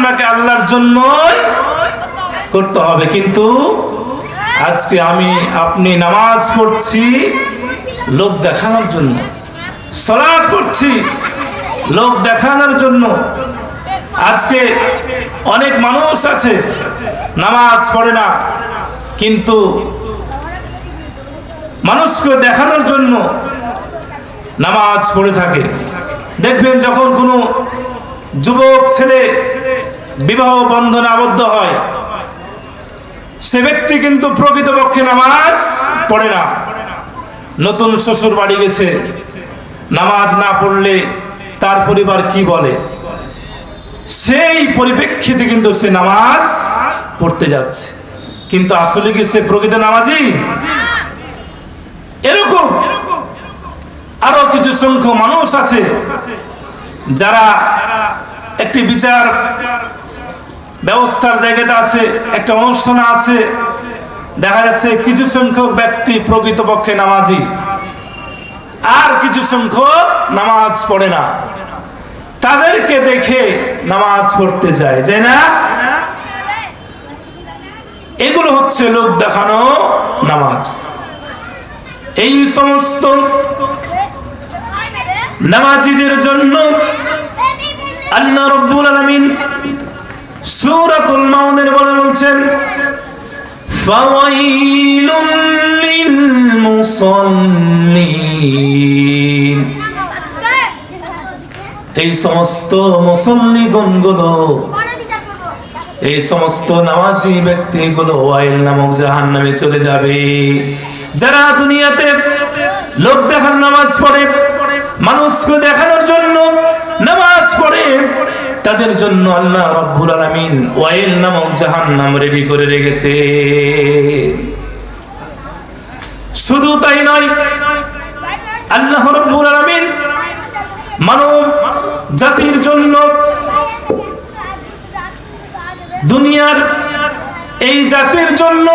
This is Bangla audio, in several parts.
আপনাকে আল্লাহর জন্যই করতে হবে। কিন্তু আজকে আমি আপনি নামাজ পড়ছি লোক দেখানোর জন্য সলাদ পড়ছি লোক দেখানোর জন্য। আজকে অনেক মানুষ আছে, নামাজ পড়ে না, কিন্তু মানুষকে দেখানোর জন্য নামাজ পড়ে থাকে। দেখবেন যখন কোনো যুবক ছেলে বিবাহ বন্ধনে আবদ্ধ হয়। সে ব্যক্তি কিন্তু প্রকৃতপক্ষে নামাজ পড়ে না। নতুন শ্বশুর বাড়ি গেছে। নামাজ না পড়লে তার পরিবার কি বলে? সেই পরিপ্রেক্ষিতে কিন্তু সে নামাজ পড়তে যাচ্ছে। কিন্তু আসলে কি সে প্রকৃত নামাজি? এরকম আরও কিছু সংখ্যক মানুষ আছে যারা একটি বিচার ব্যবস্থার জায়গাটা আছে, একটা অনুষ্ঠান আছে। দেখা যাচ্ছে কিছু সংখ্যক ব্যক্তি প্রকৃতপক্ষে নামাজি। আর কিছু সংখ্যক নামাজ পড়ে না। তাদেরকে দেখে নামাজ পড়তে যায় যায় না? এগুলো হচ্ছে লোক দেখানো নামাজ। এই সমস্ত নামাজিদের জন্য আল্লাহ রব্বুল আলামিন সূরাতুল মাউনের বলে বলছেন লিল মুসাল্লিন। এই সমস্ত মুসল্লিগণগুলো, এই সমস্ত নামাজি ব্যক্তিগুলো ওয়াইল নামক জাহান নামে চলে যাবে। যারা দুনিয়াতে লোক দেখার নামাজ পড়ে, মানুষকে দেখানোর জন্য নামাজ পড়ে তাদের জন্য আল্লাহ রব্বুল আলামিন ওয়াইল নামক জাহান্নাম রেডি করে রেখেছে। শুধু তাই নয়, আল্লাহ রব্বুল আলামিন মানব জাতির জন্য দুনিয়ার এই জাতির জন্য,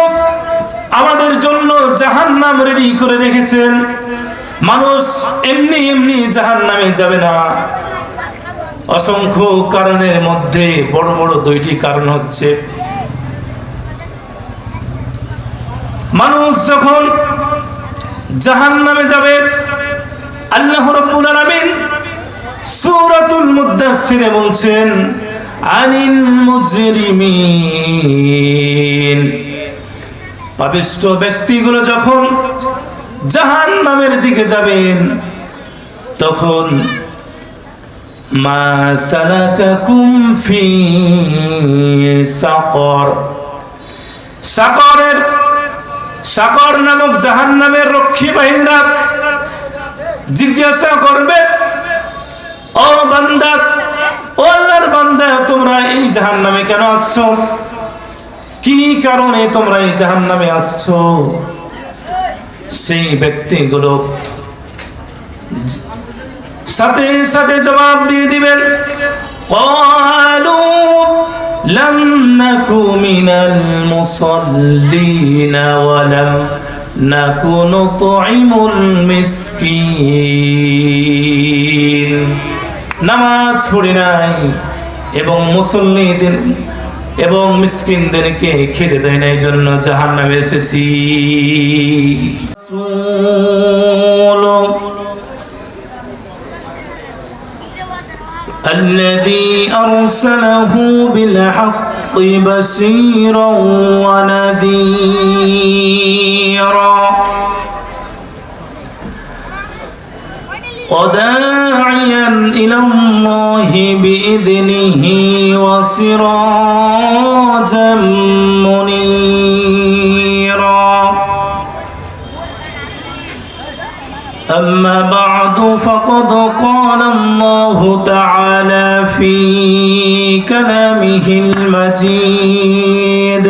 আমাদের জন্য জাহান নাম রেডি করে রেখেছেন। মানুষ এমনি এমনি জাহান্নামে যাবে না। অসংখ্য কারণের মধ্যে বড় বড় দুইটি কারণ হচ্ছে, মানুষ যখন জাহান নামে যাবে, আল্লাহ রব্বুল আলামিন সূরাতুল মুদাথথিরে বলছেন, আনিল মুজরিমিন। পাপিষ্ঠ ব্যক্তিগুলো যখন জাহান নামের দিকে যাবেন, তখন নামক রক্ষী জিজ্ঞাসা করবে, ও বান্দা, ও আল্লাহর বান্দা, তোমরা এই জাহান নামে কেন আসছো? কি কারণে তোমরা এই জাহান নামে আসছো? সেই ব্যক্তিগুলো সাথে সাথে জবাব দিয়ে দিবেন قالوا لم نك من المصلين ولم نك نطعم المسكين নামাজ পড়ি নাই এবং মুসল্লিদের এবং মিসকিনদেরকে খেতে দেয় না এই জন্য জাহান নামে এসেছি الذي أرسله بالحق بشيرا ونذيرا. وداعيا إلى الله بإذنه وسراجا أما بعد فقد قال الله تعالى في كلامه المجيد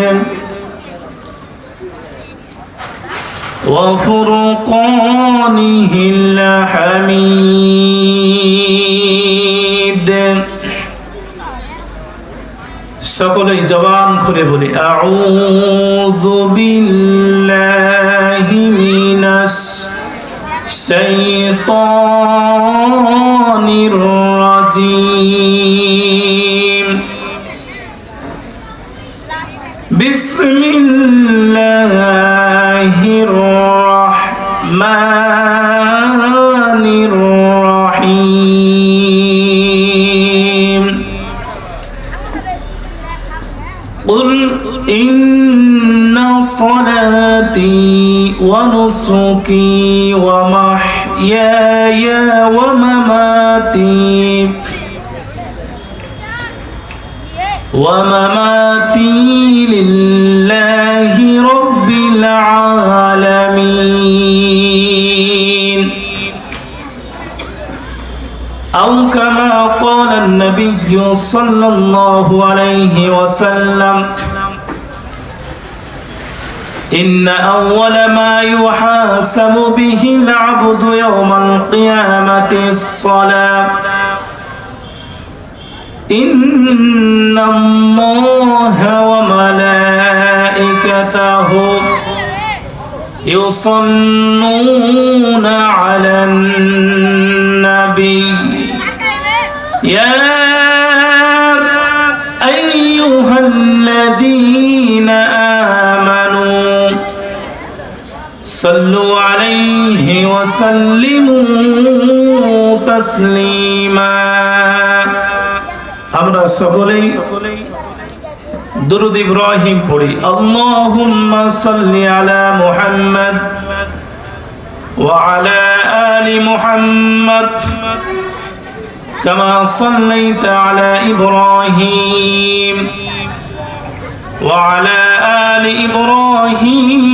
وفرقانه الحميد সকলেই জবান খুলে বলি আউযু বিল্লাহি মিনাশ الشيطان الرجيم. ونسكي ومحياي ومماتي. ومماتي لله رب العالمين. أو كما قال النبي صلى الله عليه وسلم إن أول ما يحاسب به العبد يوم القيامة الصلاة. إن الله وملائكته يصلون على النبي. يا صلوا عليه وسلموا تسليما আমরা সকলেই দুরুদ ইব্রাহিম পড়ি আল্লাহুম্মা সাল্লি আলা মুহাম্মদ ওয়া আলা আলি মুহাম্মদ كما صليت على إبراهيم وعلى آل إبراهيم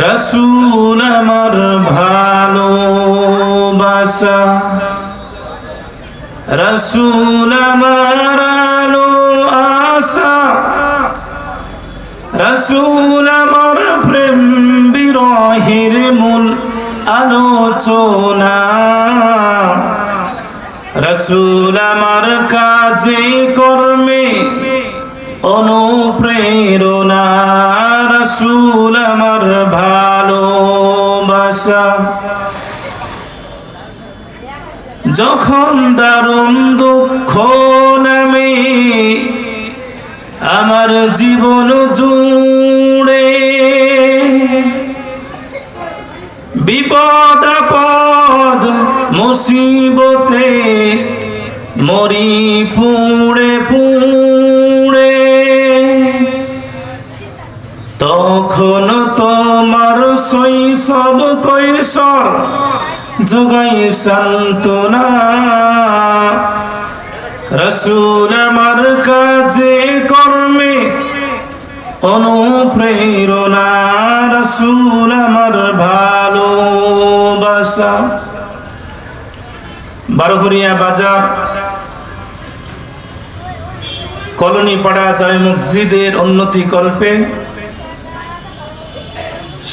রসুল আমার ভালোবাসা রসুল আমার আলো আশা রসুল আমার প্রেম বিরহের মূল আলোচনা রসুল আমার কাজে কর্মে অনুপ্রেরণা, রসুল আমার ভালোবাসা। যখন দারুণ দুঃখ নামে আমার জীবন জুড়ে, বিপদ, আপদ, মুসিবতে মরি তখন তোমার শৈশব কৈশোর যোগাই সান্ত্বনা। রসুল আমার কাজে কর্মে অনুপ্রেরণা। রসুল আমার ভালোবাসা। বারোহরিয়া বাজার। কলোনি পাড়া জয় মসজিদের উন্নতি কল্পে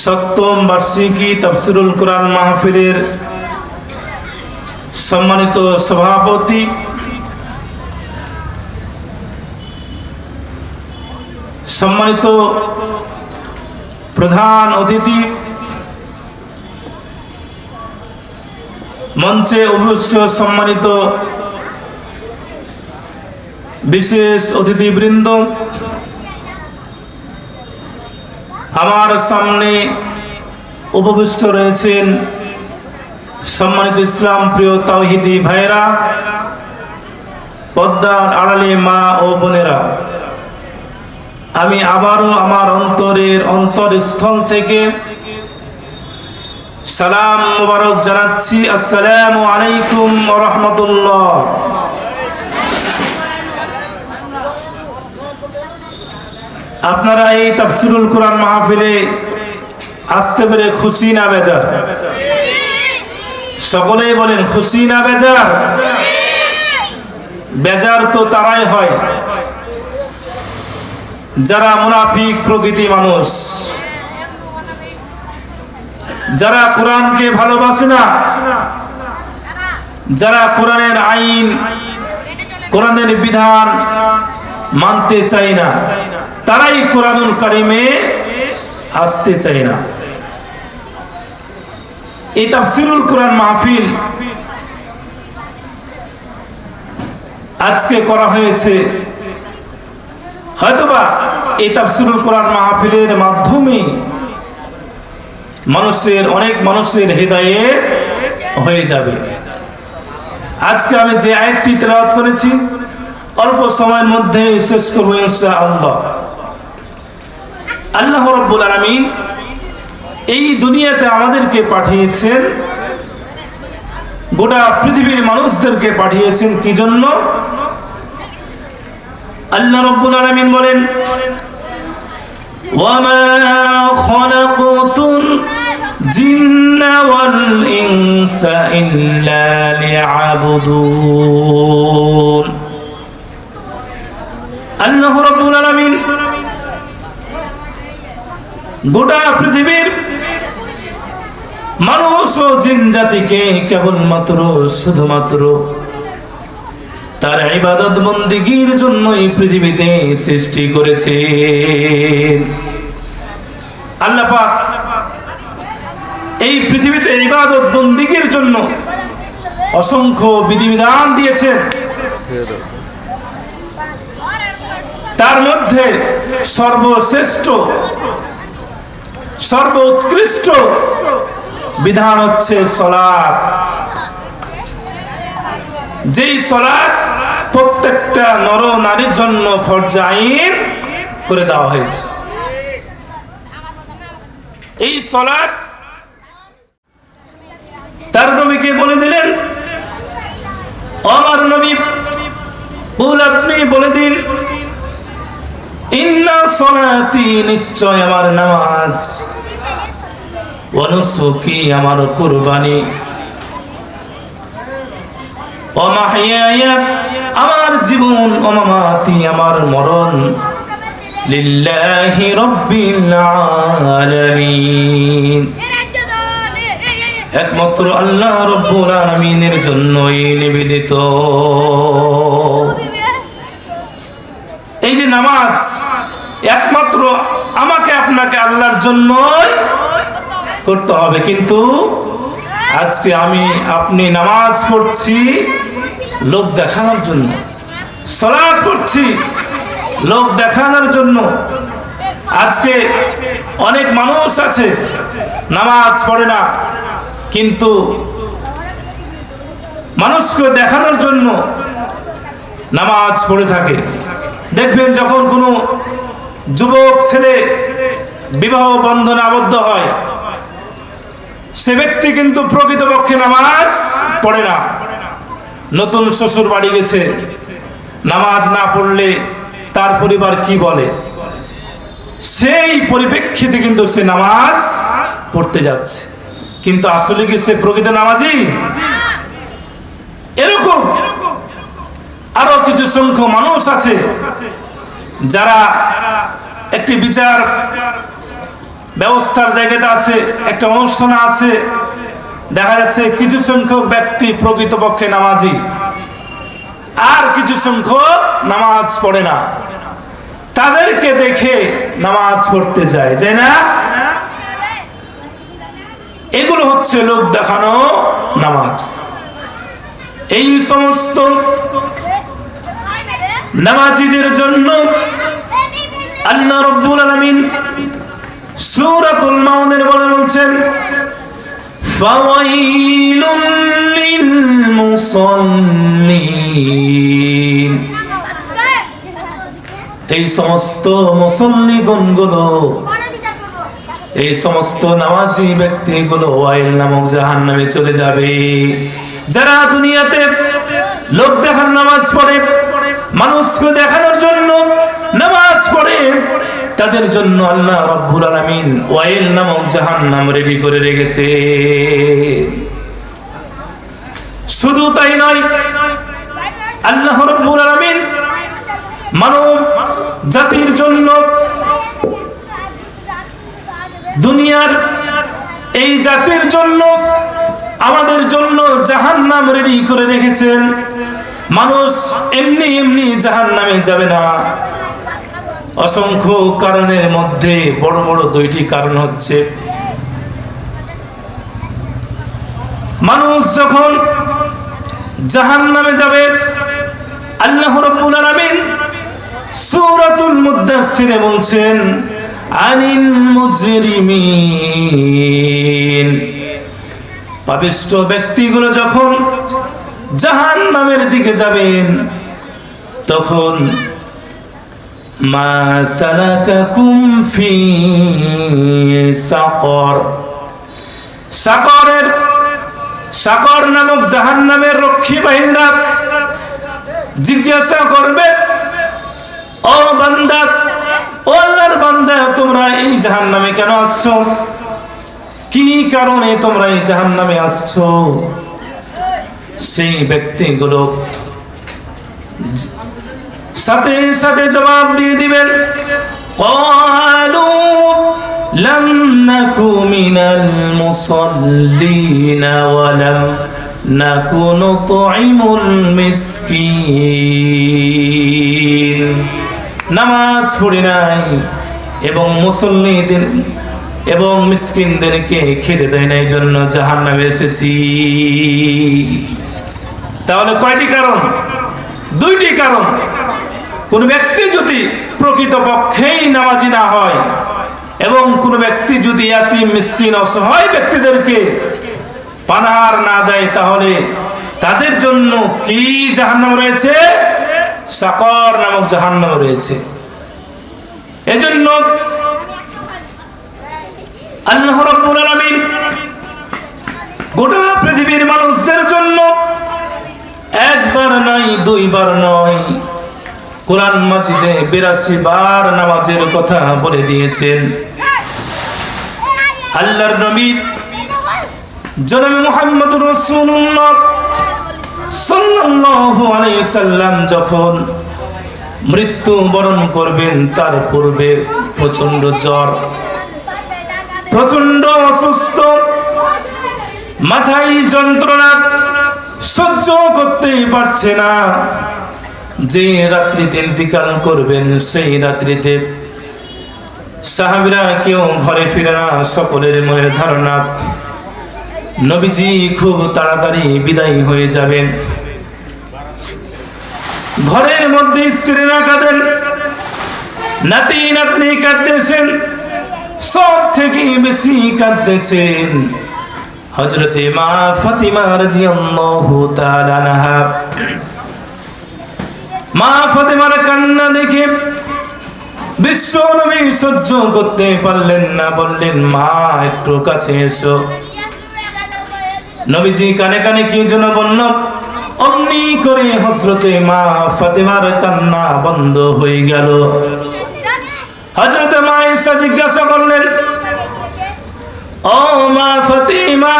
সপ্তম বার্ষিকী তফসিরুল কোরআন মাহফিলের সম্মানিত সভাপতি সম্মানিত প্রধান অতিথি মঞ্চে উপস্থিত সম্মানিত বিশেষ অতিথিবৃন্দ আমার সামনে উপবিষ্ট রয়েছেন সম্মানিত ইসলাম প্রিয় তাওহিদি ভাইরা পদ্মার আড়ালে মা ও বোনেরা, আমি আবারও আমার অন্তরের অন্তরস্থল থেকে সালাম মুবারক জানাচ্ছি। আসসালামু আলাইকুম রহমতুল্লাহ। আপনারা এই তাফসিরুল কোরআন মাহফিলে আসতে পেরে খুশি না বেজার? সকলেই বলেন, খুশি না বেজার? বেজার তো তারাই হয়। যারা মুনাফিক প্রকৃতি মানুষ, যারা কোরআনকে ভালোবাসে না, যারা কোরআনের আইন, কোরআনের বিধান মানতে চায় না তারাই কোরআনুল কারিমে আসতে চায় না। এই তাফসিরুল কোরআন মাহফিল আজকে করা হয়েছে। হয়তোবা এই তাফসিরুল কোরআন মাহফিলের মাধ্যমে মানুষের, অনেক মানুষের হৃদয়ে হয়ে যাবে। আজকে আমি যে আয়াতটি তেলাওয়াত করেছি, অল্প সময়ের মধ্যে শেষ করব ইনশাআল্লাহ। আল্লাহ রব্বুল আলামিন এই দুনিয়াতে আমাদেরকে পাঠিয়েছেন, গোটা পৃথিবীর মানুষদেরকে পাঠিয়েছেন কি জন্য? আল্লাহ রব্বুল আলামিন বলেন আল্লাহ রব্বুল আলামিন গোটা পৃথিবীর মানুষ ও জিন জাতিকে কেবলমাত্র, শুধুমাত্র তার ইবাদত বন্দিগির জন্যই পৃথিবীতে সৃষ্টি করেছে। আল্লাহ পাক এই পৃথিবীতে ইবাদত বন্দিগির জন্য অসংখ্য বিধিবিধান দিয়েছেন। তার মধ্যে সর্বশ্রেষ্ঠ সর্বোৎকৃষ্ট বিধান হচ্ছে সলাৎ। যেই সলাৎ প্রত্যেকটা নর নারীর জন্য ফরজ আইন করে দেওয়া হয়েছে। এই সলাৎ তার নবীকে বলে দিলেন? আমার নবী বলে দিন। সলাতি, নিশ্চয় আমার নামাজ। অনুসুকি আমার কুরবানি। আমার জীবন অমামাতি আমার মরণ। লিল্লাহি রব্বিল আলামিন। একমাত্র আল্লাহ রব্বুল আলামিনের জন্যই নিবেদিত। এই যে নামাজ একমাত্র আমাকে আপনাকে আল্লাহর জন্যই করতে হবে। কিন্তু আজকে আমি আপনি নামাজ পড়ছি লোক দেখানোর জন্য সলাদ পড়ছি লোক দেখানোর জন্য। আজকে অনেক মানুষ আছে, নামাজ পড়ে না, কিন্তু মানুষকে দেখানোর জন্য নামাজ পড়ে থাকে। দেখবেন যখন কোনো যুবক ছেলে, বিবাহ বন্ধনে আবদ্ধ হয়। সে ব্যক্তি কিন্তু প্রকৃতপক্ষে নামাজ পড়ে না। নতুন শ্বশুর বাড়ি গেছে। নামাজ না পড়লে তার পরিবার কি বলে? সেই পরিপ্রেক্ষিতে কিন্তু সে নামাজ পড়তে যাচ্ছে। কিন্তু আসলে কি সে প্রকৃত নামাজি? এরকম আরও কিছু সংখ্যক মানুষ আছে যারা একটি বিচার ব্যবস্থার জায়গাটা আছে, একটা অনুষ্ঠান আছে, দেখা যাচ্ছে কিছু সংখ্যক ব্যক্তি প্রকৃতপক্ষে নামাজি, আর কিছু সংখ্যক নামাজ পড়ে না। তাদেরকে দেখে নামাজ পড়তে যায় যায় না? এগুলো হচ্ছে লোক দেখানো নামাজ। এই সমস্ত নামাজিদের জন্য আল্লাহ রব্বুল আলামিন সূরাতুল মাউনের বলে বলছেন ফাওয়াইলুল লিল মুসাল্লিন এই সমস্ত মুসল্লিগণগুলো, এই সমস্ত নামাজি ব্যক্তিগুলো ওয়াইল নামক জাহান্নামে চলে যাবে। যারা দুনিয়াতে লোক দেখার নামাজ পড়ে মানুষকে দেখানোর জন্য নামাজ পড়ে। তাদের জন্য আল্লাহ রব্বুল আলামিন ওয়াইল নামক জাহান্নাম রেডি করে রেখেছে। শুধু তাই নয়, আল্লাহ রব্বুল আলামিন মানব জাতির জন্য দুনিয়ার এই জাতির জন্য, আমাদের জন্য জাহান্নাম রেডি করে রেখেছেন। মানুষ এমনি এমনি জাহান্নামে যাবে না। অসংখ্য কারণের মধ্যে বড় বড় দুইটি কারণ হচ্ছে। মানুষ যখন জাহান নামে যাবে, আল্লাহ রব্বুল আলামিন সূরাতুল মুদাথথিরে বলছেন, আনিল মুজরিমিন। পাপিষ্ঠ ব্যক্তিগুলো যখন জাহান নামের দিকে যাবেন। তখন নামক জাহান নামের রক্ষী বাহিনীরা জিজ্ঞাসা করবে, ও বান্দা ও বান্দা, তোমরা এই জাহান নামে কেন আসছো? কি কারণে তোমরা এই জাহান নামে আসছো? সেই ব্যক্তিগুলো সাথে সাথে জবাব দিয়ে দিবেন قالوا لم نك من المصلين ولم نك نطعم المسكين নামাজ পড়ি নাই এবং মুসল্লিদের এবং মিসকিনদেরকে খেতে দেয় না এই জন্য জাহান নামে এসেছি। তাহলে কয়টি কারণ? দুইটি কারণ। কোন ব্যক্তি যদি প্রকৃত পক্ষেই নামাজি না হয় এবং কোন ব্যক্তি যদি এতি মিসকিন, অসহায় ব্যক্তিদেরকে পানাহার না দেয়, তাহলে তাদের জন্য কি জাহান্নাম রয়েছে? সাকর নামক জাহান্নাম রয়েছে। এজন্য আল্লাহ রাব্বুল আলামিন গোটা পৃথিবীর মানুষদের জন্য একবার নয়, দুইবার নয় মাজিদে বিরাশি বার নামাজের কথা বলে দিয়েছেন। আল্লাহর নবী জনাবে মোহাম্মদ রসুল্লাহ সাল্লাল্লাহু আলাইহি সাল্লাম যখন মৃত্যু বরণ করবেন, তার পূর্বে প্রচণ্ড জ্বর। প্রচণ্ড অসুস্থ, মাথায় যন্ত্রণা, সহ্য করতেই পারছে না। যে রাত্রিতে ইন্তিকাল করবেন, সেই রাত্রিতে সাহাবিরা কেউ ঘরে ফিরে না, সকলের মনের ধারণা, নবীজি খুব তাড়াতাড়ি বিদায় হয়ে যাবেন। ঘরের মধ্যে স্ত্রীরা কাঁদেন নাতি নাতনি কাঁদতেছেন সব থেকে বেশি কাঁদতেছেন। হজরতে মা ফাতিমা রাদিয়াল্লাহু তাআলা আনহা। মা ফাতেমার কান্না দেখে বিশ্ব নবী সহ্য করতে পারলেন না, বললেন, মা, একটু কাছে এসো। নবীজি কানে কানে কি যেন বলল, অমনি করে হজরতে মা ফাতেমার কান্না বন্ধ হয়ে গেল। হজরতে ঈসা জিজ্ঞাসা করলেন, ও মা ফাতিমা,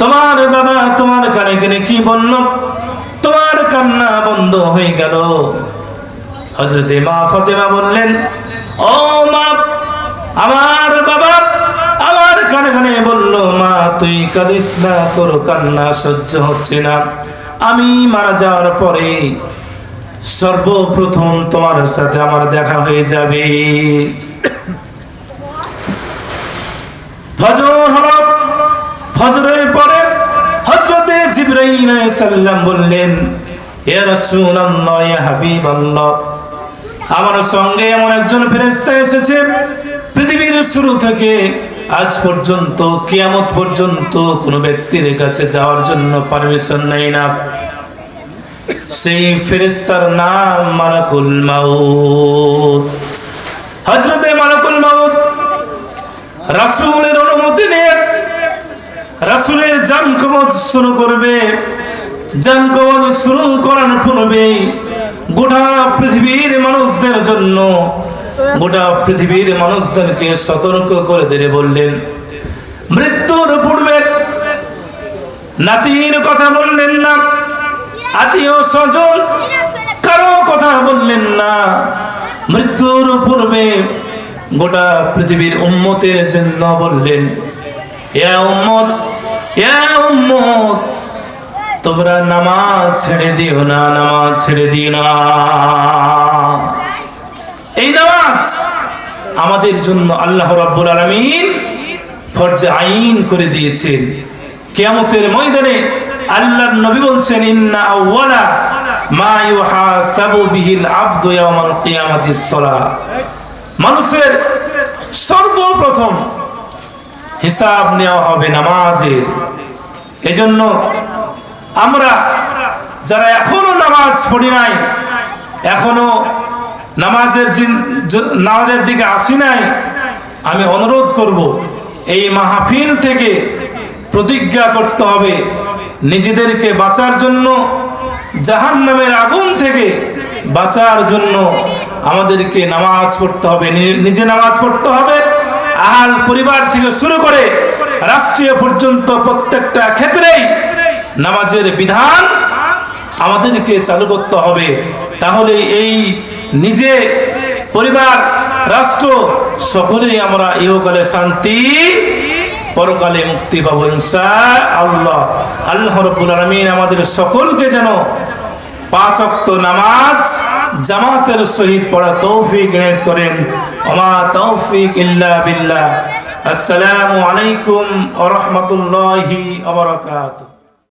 তোমার বাবা তোমার কানে কানে কি বলল? তোমার কান্না বন্ধ হয়ে গেল। হজরতে মা ফাতেমা বললেন, ও মা, আমার বাবা আমার কানে কানে বলল, মা, তুই কাঁদিস না, তোর কান্না সহ্য হচ্ছে না। আমি মারা যাওয়ার পরে সর্বপ্রথম তোমার সাথে আমার দেখা হয়ে যাবে। আমার সঙ্গে এমন একজন ফেরেশতা এসেছে, পৃথিবীর শুরু থেকে আজ পর্যন্ত, কিয়ামত পর্যন্ত কোনো ব্যক্তির কাছে যাওয়ার জন্য পারমিশন নেই না। সেই ফেরেশতার নাম মালাকুল মাউত। হযরতে মালাকুল মাউত রাসূলের অনুমতি নিয়ে রাসূলের জান কবজ শুরু করবে। জান কবজ শুরু করার পূর্বে গোটা পৃথিবীর মানুষদের জন্য গোটা পৃথিবীর মানুষদেরকে সতর্ক করে দিলে বললেন। মৃত্যুর পূর্বে নাতির কথা বললেন না। আত্মীয় স্বজন কারও কথা বললেন না। মৃত্যুর পূর্বে গোটা পৃথিবীর উম্মতের জন্য বললেন ইয়া উম্মত ইয়া উম্মত, তোমরা নামাজ ছেড়ে দিও না, নামাজ ছেড়ে দিও না। এই নামাজ আমাদের জন্য আল্লাহ রাব্বুল আলামিন ফরজে আইন করে দিয়েছেন। কিয়ামতের ময়দানে আল্লাহর নবী বলছেন, ইন্না আউওয়ালা মা ইউহাসাবু বিহিল আবদু ইয়াওমাল কিয়ামাতিস সালাহ মানুষের সর্বপ্রথম হিসাব নেওয়া হবে নামাজের। এজন্য আমরা যারা এখনও নামাজ পড়ি নাই, এখনও নামাজের নামাজের দিকে আসি নাই, আমি অনুরোধ করব, এই মাহফিল থেকে প্রতিজ্ঞা করতে হবে। নিজেদেরকে বাঁচার জন্য জাহান নামের আগুন থেকে বাঁচার জন্য আমাদেরকে নামাজ পড়তে হবে। নিজে নামাজ পড়তে হবে। আহাল পরিবার থেকে শুরু করে রাষ্ট্রীয় পর্যন্ত প্রত্যেকটা ক্ষেত্রেই নামাজের বিধান আমাদেরকে চালু করতে হবে। তাহলে এই নিজে পরিবার, রাষ্ট্র, সকলেই আমরা ইহকালে শান্তি পরকালে মুক্তি পাবো ইনসা আল্লাহ। আল্লাহ রব্বুল আলমিন আমাদের সকলকে যেন পাঁচ অক্ত নামাজ জামাতের সহিত পড়া তৌফিক করেন। আমার তৌফিক ইল্লা বিল্লাহ। আসসালামু আলাইকুম ওয়া রাহমাতুল্লাহি ওয়া